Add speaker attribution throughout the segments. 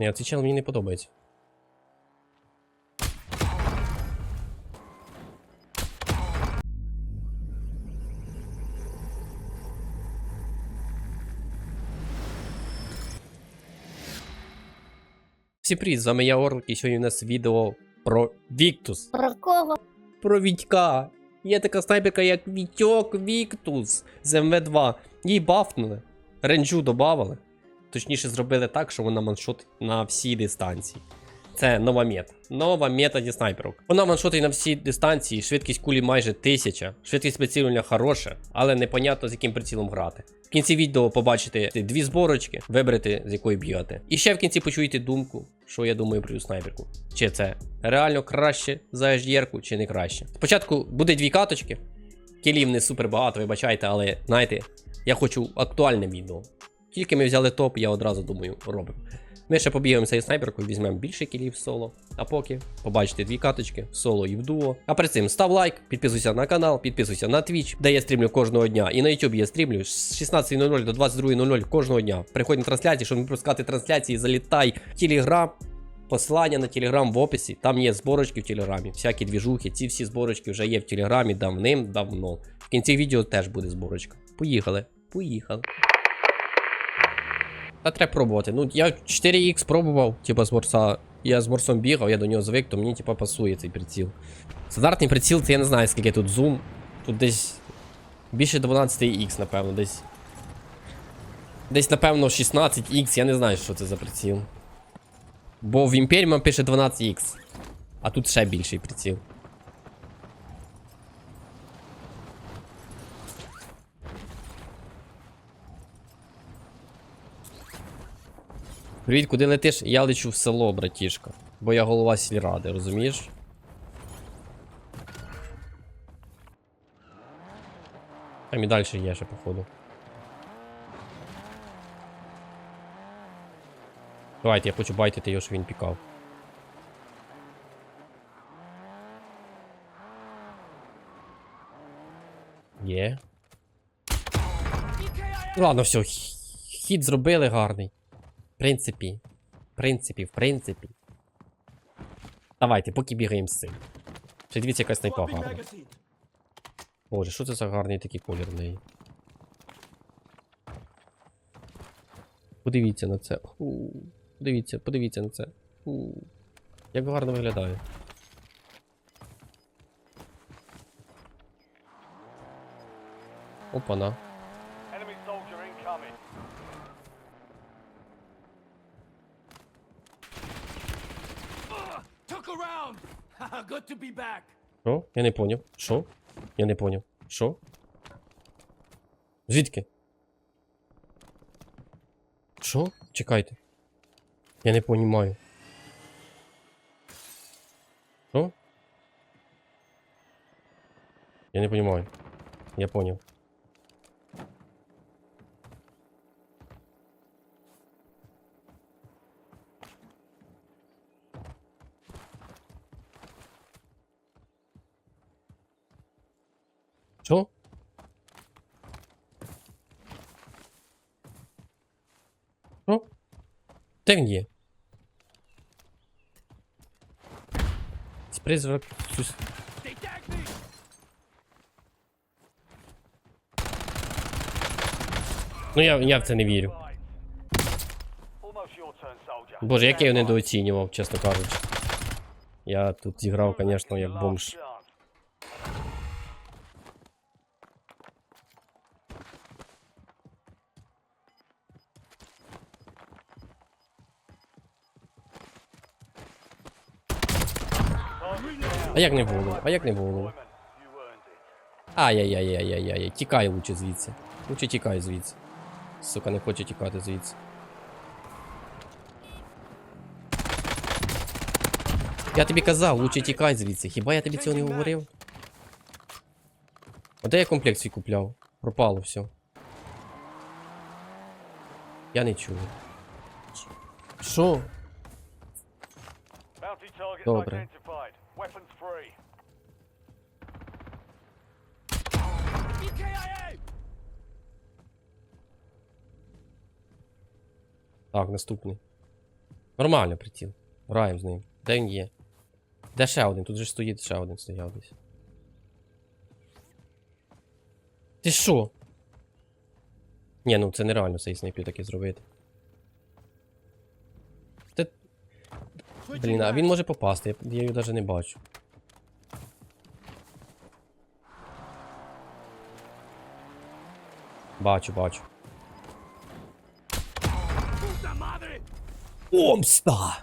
Speaker 1: Ні, цей чел мені не подобається. Всім привіт, з вами я Орлик, і сьогодні у нас відео про Віктус.
Speaker 2: Про кого?
Speaker 1: Про Вітька. Є така снайперка, як Вітьок Віктус з МВ2. Їй бафнули. Ренджу додавали. Точніше, зробили так, що вона маншотить на всі дистанції. Це нова мета. Нова мета зі снайперок. Вона маншотить на всі дистанції, швидкість кулі майже 1000, швидкість прицілювання хороша, але непонятно з яким прицілом грати. В кінці відео побачите дві зборочки, виберете з якої б'єте. І ще в кінці почуєте думку, що я думаю про снайперку. Чи це реально краще за HDR-ку, чи не краще. Спочатку буде дві каточки. Кілів не супер багато, вибачайте, але знаєте, я хочу актуальне відео. Тільки ми взяли топ, я одразу думаю, робимо. Ми ще побігаємо цією снайперкою, візьмемо більше кілів соло. А поки побачите дві каточки соло і в дуо. А перед цим став лайк, підписуйся на канал, підписуйся на Twitch, де я стрімлю кожного дня. І на YouTube я стрімлю з 16.00 до 22.00 кожного дня. Приходь на трансляції, щоб не пропускати трансляції, залітай в Телеграм. Посилання на Телеграм в описі. Там є зборочки в Телеграмі. Всякі двіжухи. Ці всі зборочки вже є в Телеграмі давним-давно. В кінці відео теж буде зборочка. Поїхали. Поїхали. Та треба пробувати. Ну, я 4х пробував, типа з морса. Я з морсом бігав, я до нього звик, то мені типа пасує цей приціл. Стандартний приціл, це я не знаю, скільки тут зум. Тут десь більше 12х, напевно, десь. Десь, напевно, 16х, я не знаю, що це за приціл. Бо в Imperium пише 12х. А тут ще більший приціл. Привіт, куди летиш? Я лечу в село, братішка. Бо я голова сільради, розумієш? Там і далі є ще, походу. Давайте, я хочу байтити його, що він пікав. Є. Ладно, все, хід зробили гарний. Принципі. В принципі, в принципі. Давайте, поки бігаємо з цим. Ще дивіться, якась снайпа гарна. Боже, що це за гарний такий колір в неї? Подивіться на це. Ху. Подивіться, подивіться на це. Ху. Як гарно виглядає. Опана.
Speaker 3: Enemy soldier incoming.
Speaker 4: Took a round. Good to be back.
Speaker 1: Що? Я не поняв. Що? Я не поняв. Що? Звідки? Що? Чекайте. Я не понімаю. Що? Я не понімаю. Я поняв. Що? Що? Де він є? Призвак.
Speaker 4: They tagged me.
Speaker 1: Ну я, я в це не вірю. Боже, як я його недооцінював, чесно кажучи. Я тут зіграв, звісно, як бомж. А як не було? А як не
Speaker 3: it.
Speaker 1: Ай-яй-яй-яй-яй-яй. Тікай лучше звідси. Лучше тікай звідси. Сука, не хочу тікати звідси. Я тобі казав, лучше тікай звідси. Хіба я тобі цього не говорив? А де я комплект свій купляв? Пропало все. Я не чую. Що? Добре. Так, наступний. Нормально приціл. Граємо з ним. Де він є? Де ще один? Тут же стоїть ще один стояв десь. Ти що? Ні, ну це нереально цей снайпі таке зробити. Ти... Блін, а він може попасти, я його навіть не бачу. Бачу, бачу. Омста!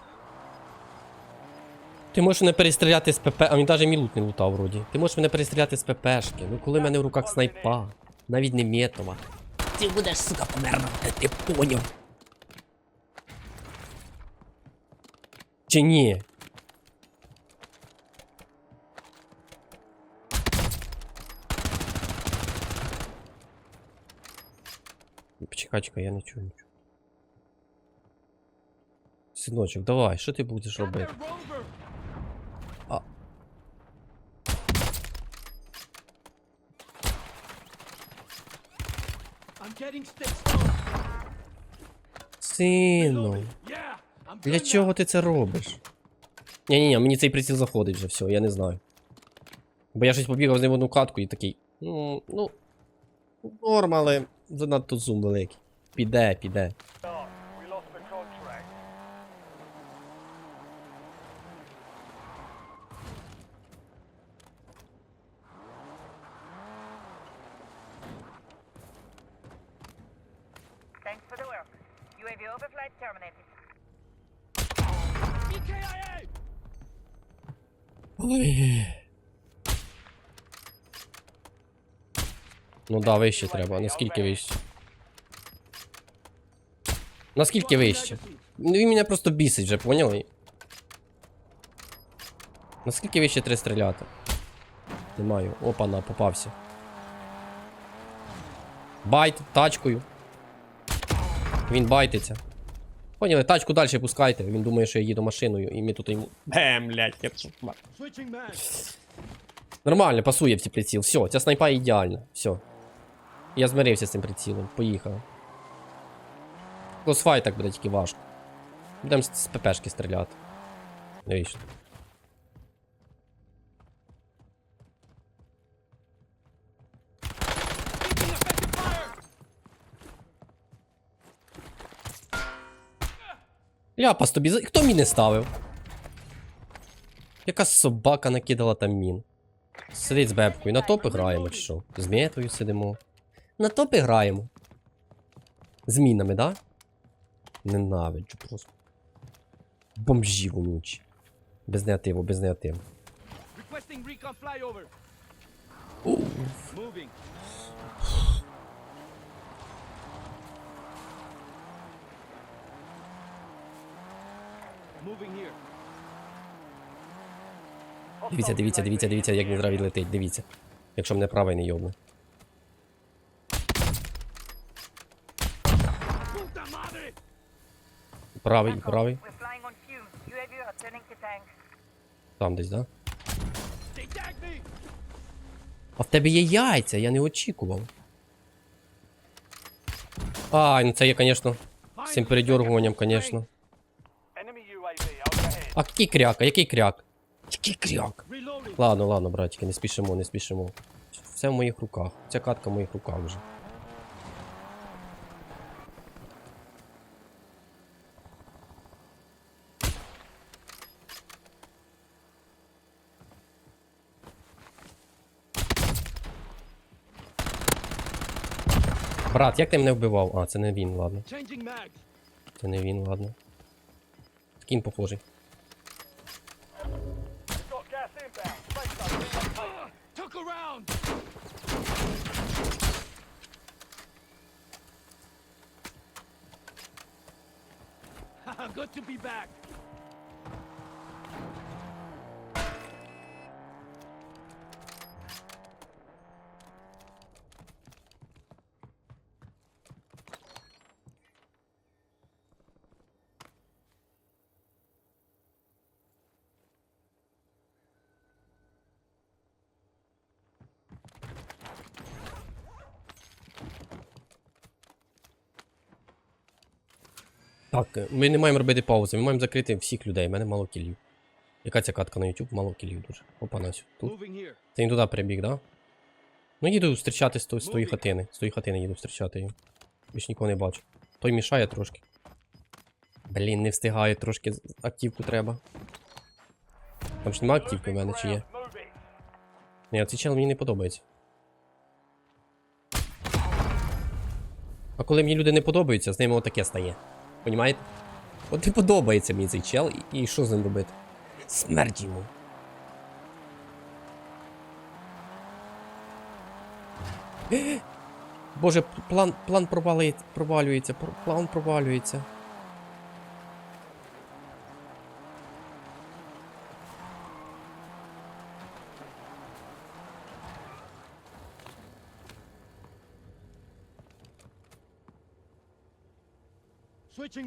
Speaker 1: Ти можеш мене перестріляти з ПП, а він навіть мій лут не лутав вроді. Ти можеш мене перестріляти з ППшки. Ну коли в мене в руках снайпа, навіть не метова. Ти будеш, сука, померти, ти поняв. Чи ні? Почекай, чекай, я не чую нічого. Синочок, давай, що ти будеш робити? А. Сину, для чого ти це робиш? Ні-ні-ні, мені цей приціл заходить вже, все, я не знаю. Бо я щось побігав з ним в одну катку і такий. Ну, ну. Норм, але занадто зум великий. Піде, піде. Да, вище треба. Наскільки вище? Наскільки вище? Ну він мене просто бісить вже, поняли? Наскільки вище треба стріляти? Не маю. Опана, попався. Байт тачкою. Він байтиться. Поняли, тачку далі пускайте. Він думає, що я їду машиною, і ми тут йому. Бем, блядь, я. Нормально, пасує в ці приціл. Все, ця снайпа ідеальна. Все. Я змирився з цим прицілом. Поїхав. Клосфайт так буде тільки важко. Будемо з ППшки стріляти.
Speaker 4: Effective!
Speaker 1: Ляпас тобі. за- Хто міни ставив? Яка собака накидала там мін. Сидить з бебкою. На топи граємо чи що? З метою сидимо. На топи граємо. З мінами, да? Ненавиджу просто. Бомжі вонючі. Без неативу, без
Speaker 4: here.
Speaker 1: Дивіться, дивіться, дивіться, дивіться, як він зараз відлетить, дивіться. Якщо мене правий не йобне.
Speaker 2: Returning to tank.
Speaker 1: Там десь, да? А в тебе є яйця, я не очікував. А, ну це є, звісно, з цим передергуванням, звісно. А який кряк, а який кряк? Який кряк? Ладно, ладно, братики, не спішимо, не спішимо. Все в моїх руках. Ця катка в моїх руках вже. Брат, як ти мене вбивав? А, це не він, ладно. Це не він, ладно. Кінь похожий.
Speaker 4: Good to be back.
Speaker 1: Так, ми не маємо робити паузи, ми маємо закрити всіх людей, в мене мало кілів. Яка ця катка на YouTube? Мало кілів дуже. Опа, Насю. Тут. Ти не туди перебіг, да? Ну їду зустрічати з, з тої хатини. З тої хатини їду зустрічати її. Більш нікого не бачу. Той мішає трошки. Блін, не встигаю, трошки активку треба. Там ж нема активки в мене чи є? Ні, цей чел мені не подобається. А коли мені люди не подобаються, з ними отаке стає. Понімаєте? От не подобається мені цей чел, і, і що з ним робити? Смерть йому. Боже, план, план провалюється, план провалюється.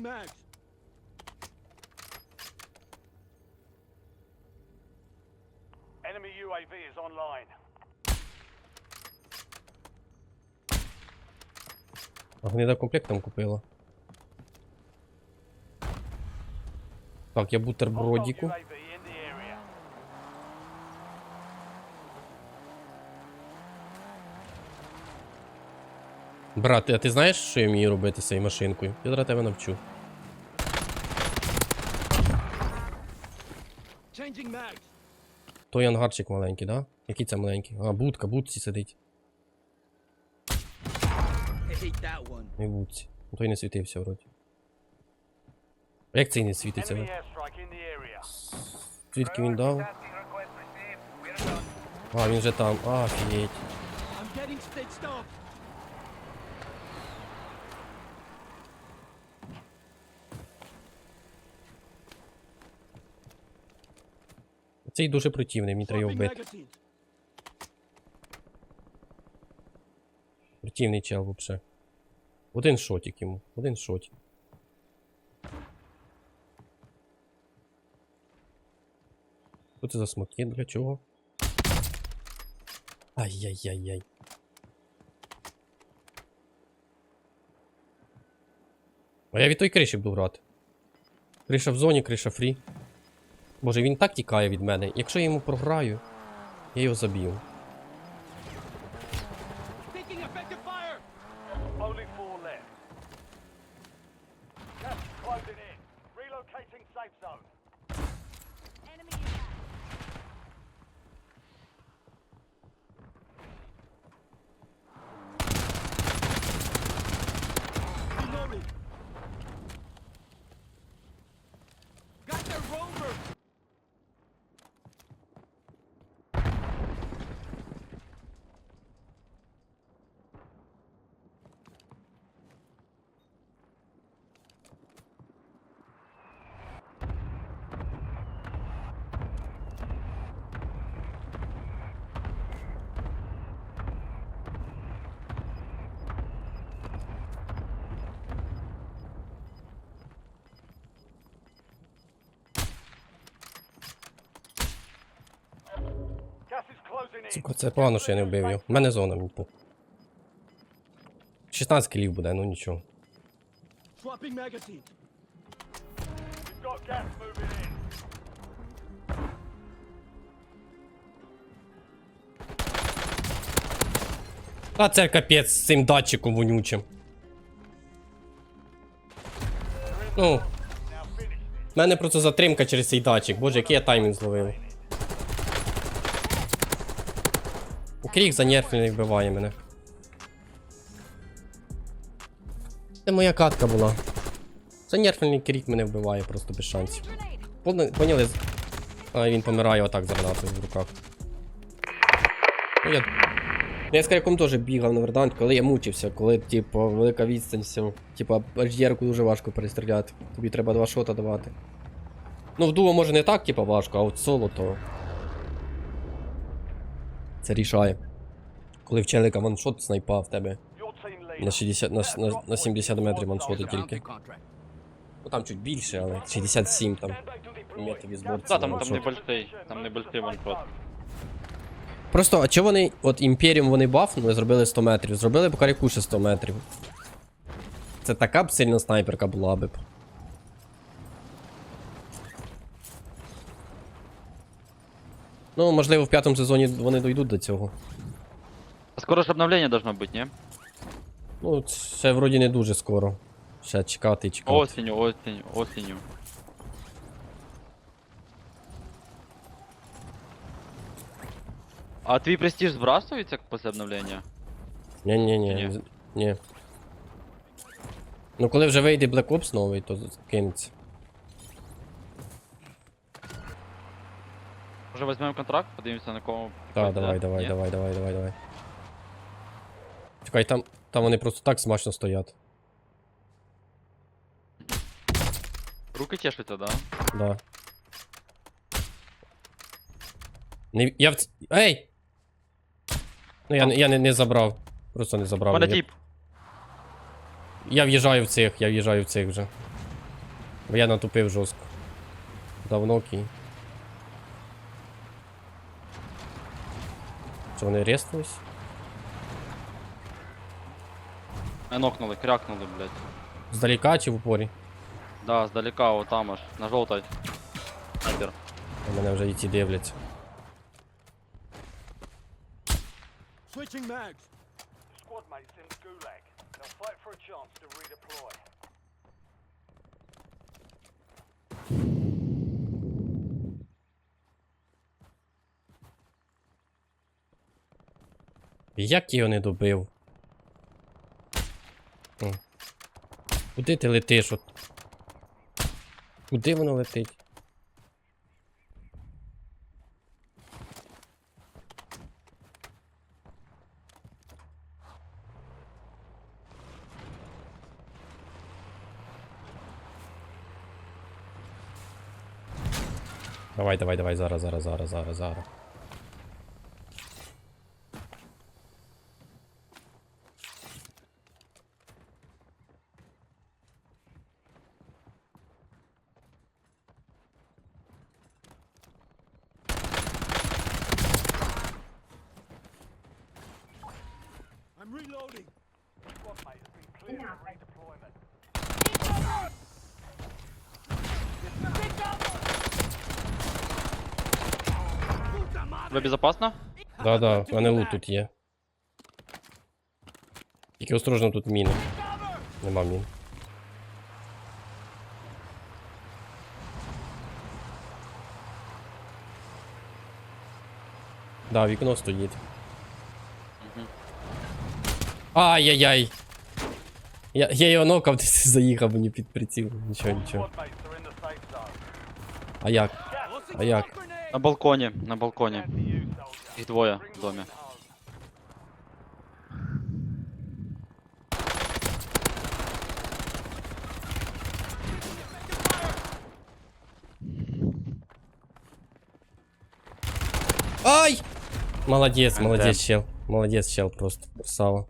Speaker 4: Max.
Speaker 3: Enemy UAV is online.
Speaker 1: Гнедокомплектом купила. Так, я бутербродику.
Speaker 3: UAV.
Speaker 1: Брат, а ти знаєш, що я вмію робити з цією машинкою? Я зараз тебе навчу. Той ангарчик маленький, да? Який це маленький? А, будка, будці сидить. Не будці. Ну, Той не світився вроді. Як цей не світиться?
Speaker 3: Area.
Speaker 1: Звідки він дав? А, він вже там. А, офігеть. Цей дуже противний, мені треба його вбити. Противний чел вообще. Один шотик йому. Один шотик. Що це за смоки? Для чого? Ай-яй-яй-яй. А я від той криші буду грати. Криша в зоні, криша фрі. Боже, він так тікає від мене. Якщо я йому програю, я його заб'ю. Сука, це погано, що я не вбив його. У мене зона мені 16 кілів буде, ну нічого.
Speaker 4: Swapping magazines.
Speaker 3: We've got gas moving in.
Speaker 1: А це капець з цим датчиком вонючим. Ну, в мене просто затримка через цей датчик. Боже, який я таймінг зловив. Крік занерфлений вбиває мене. Це моя катка була. Занерфлений крік мене вбиває просто без шансів. Поня- Поняли? А він помирає отак з гранатою в руках. Ну, я... Я з кряком теж бігав на вердант, коли я мучився, коли, типу, велика відстань все. Типу, HDR-ку дуже важко перестріляти. Тобі треба два шота давати. Ну, в дуо може не так, типу, важко, а от соло то. Це рішає. Коли в челика ваншот снайпа в тебе. На 60, на, на, на 70 метрів ваншоти тільки. Ну там чуть більше, але 67 там.
Speaker 3: By to deploy.
Speaker 5: Да, там, там
Speaker 1: ваншот.
Speaker 5: небольший, там небольший ваншот.
Speaker 1: Просто, а чого вони, от Імперіум вони бафнули, зробили 100 метрів, зробили б Карякуші 100 метрів. Це така б сильна снайперка була б. Ну, можливо, в п'ятому сезоні вони дійдуть до цього.
Speaker 5: Скоро ж обновлення должно бути, ні?
Speaker 1: Ну, ще вроді не дуже скоро. Ще чекати і чекати.
Speaker 5: Осінню, осінню, осінню. А твій престиж збрасується після обновлення?
Speaker 1: Ні, ні. Ні.
Speaker 5: Ні.
Speaker 1: Ну, коли вже вийде Black Ops новий, то кинеться.
Speaker 5: Може візьмемо контракт, подивимося на кого.
Speaker 1: Так, давай, давай,
Speaker 5: Ні?
Speaker 1: давай, давай, давай, давай. Чекай, там, там вони просто так смачно стоять.
Speaker 5: Руки чешуться, да?
Speaker 1: Да. Не, я в... ц- Ей! Ну я, не- я не, не забрав. Просто не забрав.
Speaker 5: Мене
Speaker 1: я,
Speaker 5: тип.
Speaker 1: я в'їжджаю в цих, я в'їжджаю в цих вже. Бо я натупив жорстко. Давно кій. Що вони реснулись?
Speaker 5: Мене нокнули, крякнули, блядь.
Speaker 1: Здаліка чи в упорі?
Speaker 5: Да, здалека, вот там аж, на жовтой. Снайпер.
Speaker 1: У мене вже і ті дивляться.
Speaker 4: Switching mags.
Speaker 3: Squad mates in the gulag. They'll fight for a chance to redeploy.
Speaker 1: Як його не добив? О. Куди ти летиш? От? Куди воно летить? Давай, давай, давай, зараз, зараз, зараз, зараз, зараз.
Speaker 5: Тебе безопасно?
Speaker 1: Да, да, в мене лут тут є. Тільки осторожно тут міни. Нема мін. Да, вікно стоїть. Ай-яй-яй. Я, я його нокав, ти заїхав мені під приціл. Нічого, нічого. А як? А як?
Speaker 4: Grenade.
Speaker 5: На балконі, на балконі.
Speaker 3: Down to you, soldier.
Speaker 5: Їх двоє
Speaker 3: Bring
Speaker 5: в домі.
Speaker 3: them home.
Speaker 1: Ай! Молодець, молодець, чел. Молодець, чел, просто красава.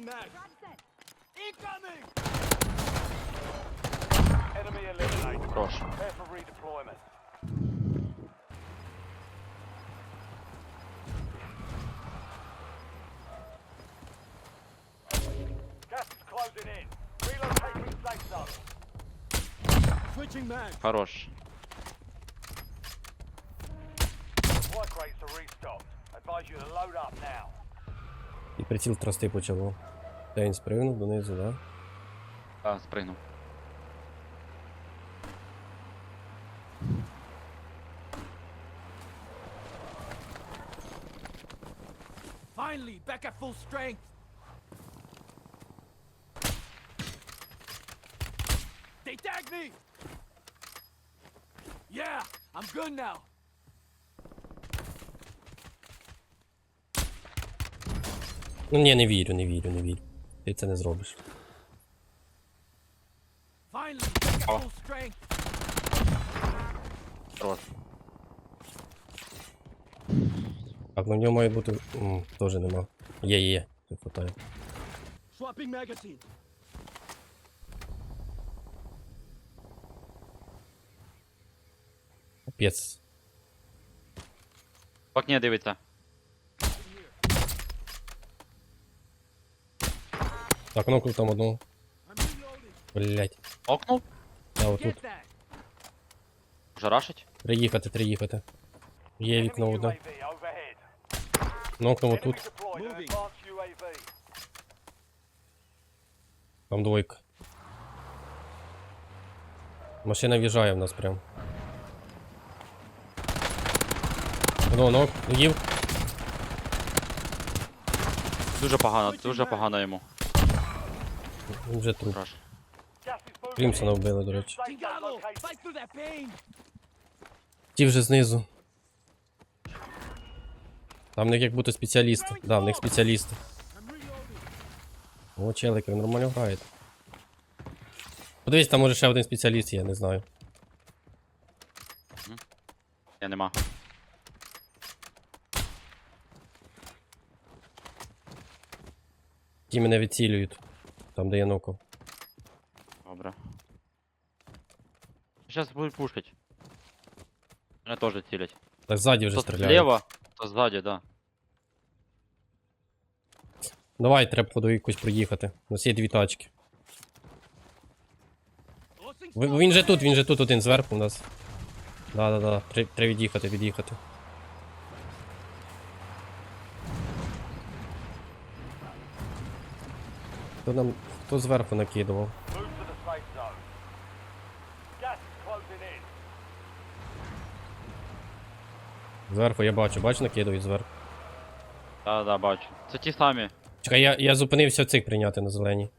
Speaker 4: Changing mags. Incoming.
Speaker 3: enemy eliminated.
Speaker 5: Хорош.
Speaker 3: Prepare for redeployment. Gas is closing in. Relocating safe zone.
Speaker 4: Switching mags.
Speaker 5: Хорош.
Speaker 3: Supply crates are restocked. Advise you to load up now.
Speaker 1: Приціл трости почало. Де він спригнув донизу, да?
Speaker 5: А, спригнув.
Speaker 4: Finally, back at full strength. They tagged me. Yeah, I'm good now.
Speaker 1: Ну ні, не вірю, не вірю, не вірю. Ти це не зробиш. Так, ну в нього має бути. М, теж нема. Є, є, є. Не хватає.
Speaker 4: Swapping magazine.
Speaker 1: Капець.
Speaker 5: Окні дивиться.
Speaker 1: Так, нокнув там
Speaker 4: reloading.
Speaker 1: Блять.
Speaker 5: Окнув?
Speaker 1: Я отут.
Speaker 4: Get that.
Speaker 5: Вже рашить?
Speaker 1: Приїхати, приїхати. Є вікно
Speaker 3: Enemy
Speaker 1: одне. Нокнув
Speaker 3: advanced UAV.
Speaker 1: Там двойка. Машина в'їжджає в нас прям. Одного ног, їв.
Speaker 5: Дуже погано, дуже погано йому.
Speaker 1: Він вже труп. Крімсона вбили, до речі. Ті вже знизу. Там в них як бути спеціалісти. Да, в них спеціалісти. О, челики, ви нормально граєте. Подивись, там може ще один спеціаліст, є, я не знаю.
Speaker 5: Я нема.
Speaker 1: Ті мене відцілюють. Там, де я нокав.
Speaker 5: Добре. Зараз будуть пушить. Мене теж цілять.
Speaker 1: Так ззаді вже
Speaker 5: То
Speaker 1: стріляють.
Speaker 5: зліва, то ззаді, да.
Speaker 1: Давай, треба ходу якось проїхати. У нас є дві тачки. Ви- Він же тут, він же тут один зверху у нас. Да-да-да, тре- треба від'їхати, від'їхати. Хто нам. Хто зверху накидував? Зверху я бачу, бачу, накидують зверху.
Speaker 5: Да, да, бачу. Це ті самі.
Speaker 1: Чекай, я, я зупинився цих прийняти на зеленій.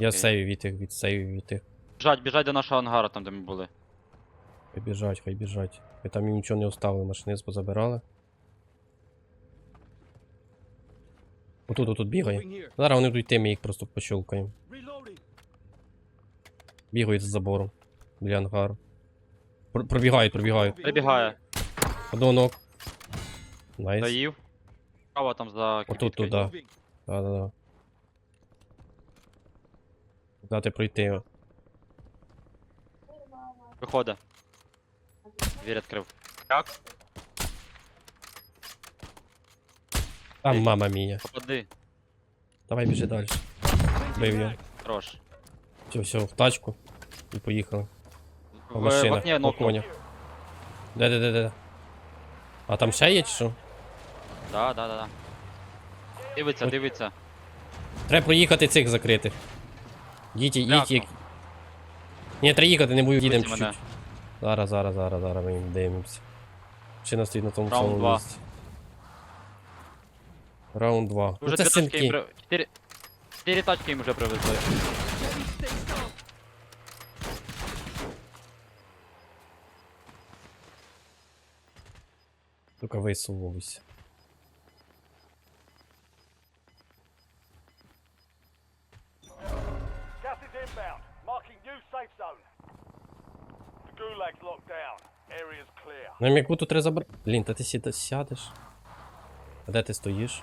Speaker 1: Я сейвів від тих, від сейвів від тих.
Speaker 5: Біжать, біжать до нашого ангара, там де ми були.
Speaker 1: Хай біжать, хай біжать. Хай там їм нічого не оставили, машини позабирали. Отут, отут бігає. Зараз вони будуть йти, ми їх просто пощелкаємо. Бігають з забором. Біля ангару. Пр- Пробігають, пробігають.
Speaker 5: Прибігає.
Speaker 1: Одного ног. Найс.
Speaker 5: Доїв. Право там за
Speaker 1: Отут
Speaker 5: квіткою.
Speaker 1: туди.
Speaker 4: Moving.
Speaker 1: Да-да-да. Дати пройти.
Speaker 5: Виходить. Двір відкрив. Як?
Speaker 1: Там мама мія.
Speaker 5: Попади.
Speaker 1: Давай біжи далі. Бив його.
Speaker 5: Хорош.
Speaker 1: Все, все, в тачку. І поїхали.
Speaker 5: В,
Speaker 1: По
Speaker 5: в
Speaker 1: машинах,
Speaker 5: окні
Speaker 1: по
Speaker 5: нокнув.
Speaker 1: конях. Де, де, де, де? А там ще є чи що?
Speaker 5: Да, да, да, да. Дивиться,
Speaker 1: Ой.
Speaker 5: дивиться.
Speaker 1: Треба проїхати цих закритих. Їдь, їдь,
Speaker 5: Дякую.
Speaker 1: їдь. Ні, треба їхати, не бою, їдемо
Speaker 5: Вийди мене.
Speaker 1: чуть-чуть. Зараз, зараз, зараз, зараз ми їм дивимося. Машина стоїть на тому
Speaker 5: Раунд
Speaker 1: самому
Speaker 5: два.
Speaker 1: місці. Раунд 2.
Speaker 5: Уже
Speaker 1: Ну це
Speaker 5: дві їм
Speaker 1: синки.
Speaker 5: при... Чотири... Чотири тачки їм вже привезли.
Speaker 1: Тільки висувалися.
Speaker 3: Gas is inbound. Marking new safe zone. The gulag's locked down. Area's clear.
Speaker 1: Нам яку тут треба забрати. Блін, та ти сіда, сядеш. А де ти стоїш?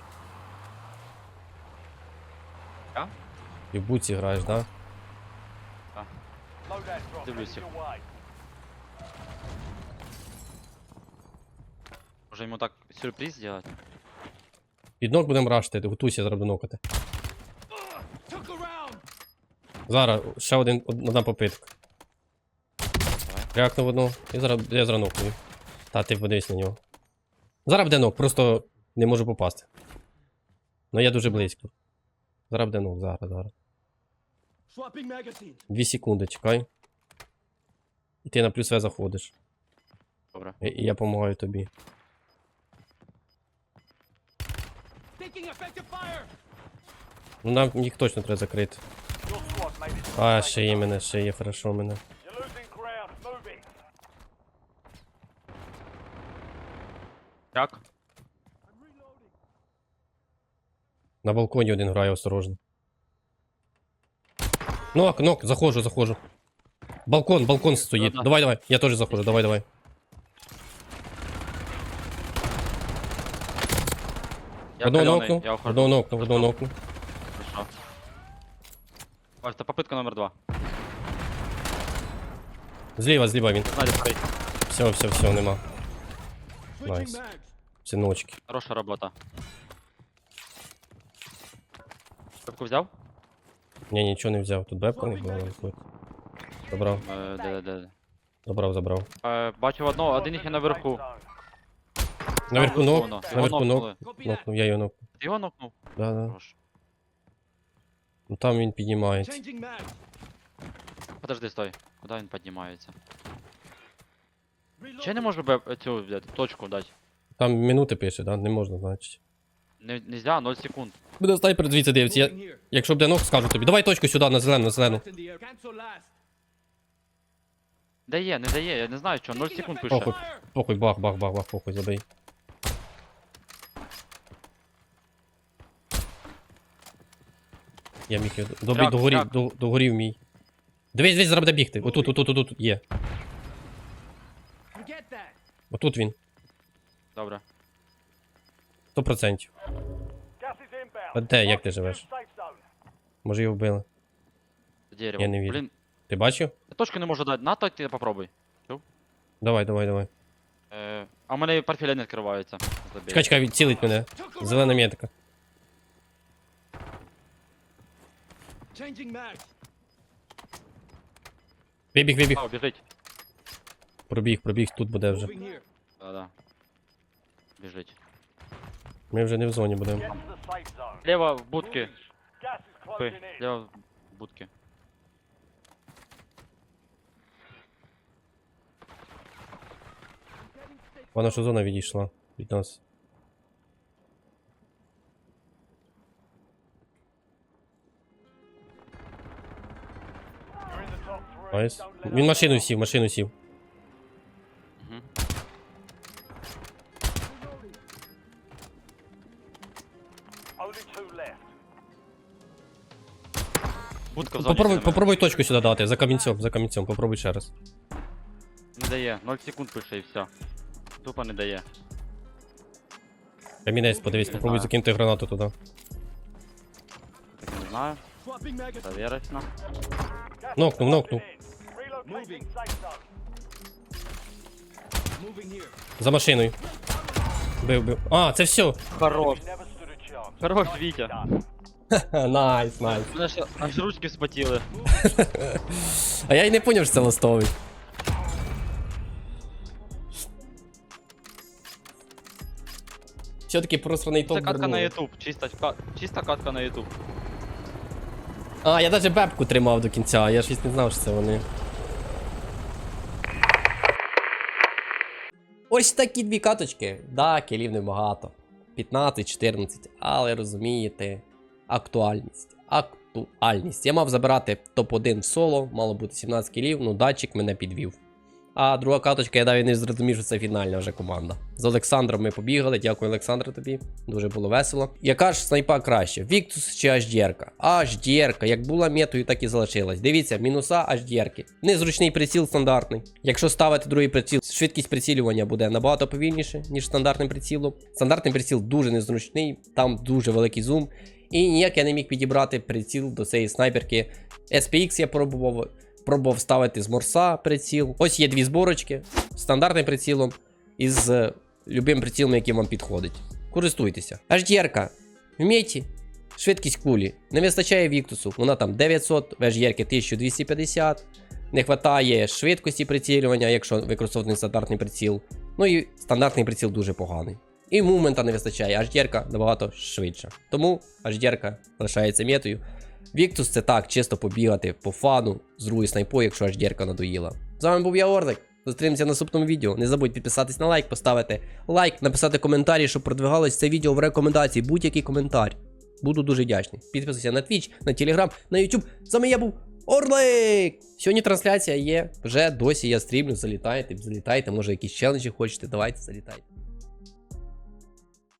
Speaker 1: І в буці граєш, да?
Speaker 5: Дивлюся. Може йому так сюрприз зробити?
Speaker 1: Під ног будемо рашити, готуйся зараз донокати. Зараз ще один, одна попитка.
Speaker 5: Давай.
Speaker 1: Крякнув одну. І зараз я зараз нокую. Та ти подивись на нього. Зараз буде нок, просто не можу попасти. Ну я дуже близько. Зараз буде нок, зараз, зараз.
Speaker 4: Magazines.
Speaker 1: Дві секунди, чекай. І ти на плюс В заходиш.
Speaker 5: Добре.
Speaker 1: І, і я допомагаю тобі. Ну нам їх точно треба закрити. А, ще є мене, ще є, хорошо мене.
Speaker 3: You're
Speaker 1: На балконі один грає осторожно. Нок, нок, заходжу, заходжу. Балкон, балкон стоїть.
Speaker 5: Да-да.
Speaker 1: Давай, давай. Я теж заходжу, давай, давай.
Speaker 5: Я
Speaker 1: Одного
Speaker 5: кальоний,
Speaker 1: нокнув,
Speaker 5: я ухожу.
Speaker 1: одного нокнув, одного нокнув.
Speaker 5: Хорошо. Бачите, попитка номер два.
Speaker 1: Зліва, зліва він.
Speaker 5: Знаєте, стой.
Speaker 1: Все, все, все, нема.
Speaker 4: Switching
Speaker 1: Nice.
Speaker 4: mags.
Speaker 1: Синочки.
Speaker 5: Хороша робота. Бепку взяв?
Speaker 1: Ні, нічого не взяв. Тут бепка не була. Забрав,
Speaker 5: Е, де, де, де.
Speaker 1: забрав, забрав.
Speaker 5: Е, бачив одного, один їх є наверху.
Speaker 1: Наверху ног,
Speaker 5: воно. Його
Speaker 1: наверху ног.
Speaker 5: нокнули.
Speaker 1: Нокнув, я його нокнув.
Speaker 5: Ти його нокнув?
Speaker 1: Да, да.
Speaker 5: Хорош.
Speaker 1: Ну там він піднімається.
Speaker 4: Changing mag.
Speaker 5: Подожди, стой. Куди він піднімається? Чи я не можу беп... цю взяти, точку дати?
Speaker 1: Там минути пише, да? Не можна, значить.
Speaker 5: Не, нельзя, 0 секунд.
Speaker 1: Буде снайпер звідси дивиться. Я... Якщо буде ног, скажу тобі. Давай точку сюди, на зелену, на зелену.
Speaker 5: Дає, не дає, я не знаю, що, 0 секунд пише.
Speaker 1: Похуй. Похуй, бах, бах, бах, бах, похуй, забий. Я міг його. Добій,
Speaker 5: Трак,
Speaker 1: догорів,
Speaker 5: трак.
Speaker 1: до, догорів мій. Дивись, дивись, зараз буде бігти. Отут, отут, отут, є. Отут він.
Speaker 5: Добре.
Speaker 1: 100%.
Speaker 3: Gas is inbound.
Speaker 1: А де, як ти живеш? Може його вбили.
Speaker 5: Дерево.
Speaker 1: Я не вірю.
Speaker 5: Блін,
Speaker 1: Ти бачив?
Speaker 5: я точку не можу дати. На так ти попробуй.
Speaker 1: Давай, давай, давай.
Speaker 5: Е, а в мене портфеля не відкриваються. Забей.
Speaker 1: Чекай, чекай, цілить мене. Зелена метка. Вибіг, вибіг.
Speaker 5: А, біжить.
Speaker 1: Пробіг, пробіг, тут буде вже.
Speaker 5: Да-да. Біжить.
Speaker 1: Ми вже не в зоні будемо.
Speaker 5: Лево в будки. Пи. Лево в будки.
Speaker 1: Вона що зона відійшла від нас. Найс. Він машину сів, машину сів.
Speaker 5: Будка в зоні.
Speaker 1: Попробуй,
Speaker 5: мене.
Speaker 1: попробуй точку сюди дати, за камінцем, за камінцем, попробуй ще раз.
Speaker 5: Не дає. 0 секунд пише і все. Тупо не дає.
Speaker 1: Камінець, подивись, попробуй закинути гранату туди.
Speaker 5: Так не знаю.
Speaker 3: Is
Speaker 1: Нокнув, нокнув. За машиною. Бив, бив. А, це все.
Speaker 5: Хорош. Хорош, Вітя.
Speaker 1: Найс, найс.
Speaker 5: Мене аж, аж ручки спотіли.
Speaker 1: А я й не поняв, що це ластовий. Все-таки просраний топ.
Speaker 5: Це катка на
Speaker 1: вернули.
Speaker 5: YouTube. Чиста, ка- чиста катка на YouTube.
Speaker 1: А, я навіть бебку тримав до кінця, я щось не знав, що це вони. Ось такі дві каточки. Да, кілів небагато. 15-14, але розумієте, актуальність. Актуальність. Я мав забирати топ-1 в соло, мало бути 17 кілів, ну датчик мене підвів. А друга каточка, я навіть не зрозумів, що це фінальна вже команда. З Олександром ми побігали. Дякую, Олександр, тобі. Дуже було весело. Яка ж снайпа краще? Віктус чи HDR-ка? HDR-ка, як була метою, так і залишилась. Дивіться, мінуса HDR-ки. Незручний приціл стандартний. Якщо ставити другий приціл, швидкість прицілювання буде набагато повільніше, ніж стандартним прицілом. Стандартний приціл дуже незручний, там дуже великий зум. І ніяк я не міг підібрати приціл до цієї снайперки. SPX я пробував. Пробував ставити з морса приціл. Ось є дві зборочки з стандартним прицілом і з е, любим прицілом, який вам підходить. Користуйтеся. HDR-ка в меті, швидкість кулі. Не вистачає Віктусу, вона там 900, в HDR 1250. Не вистачає швидкості прицілювання, якщо використовувати стандартний приціл. Ну і стандартний приціл дуже поганий. І мувмента не вистачає, HDR набагато швидша. Тому HDR лишається метою. Віктус це так, чисто побігати по фану з другої снайпою, якщо дірка надоїла. З вами був я Орлик. Зустрінемося в наступному відео. Не забудь підписатись на лайк, поставити лайк, написати коментарі, щоб продвигалось це відео в рекомендації. Будь-який коментар. Буду дуже вдячний. Підписуйся на Twitch, на Telegram, на YouTube. Саме я був Орлик! Сьогодні трансляція є. Вже досі я стрімлю. Залітайте, залітайте. Може якісь челенджі хочете. Давайте залітайте.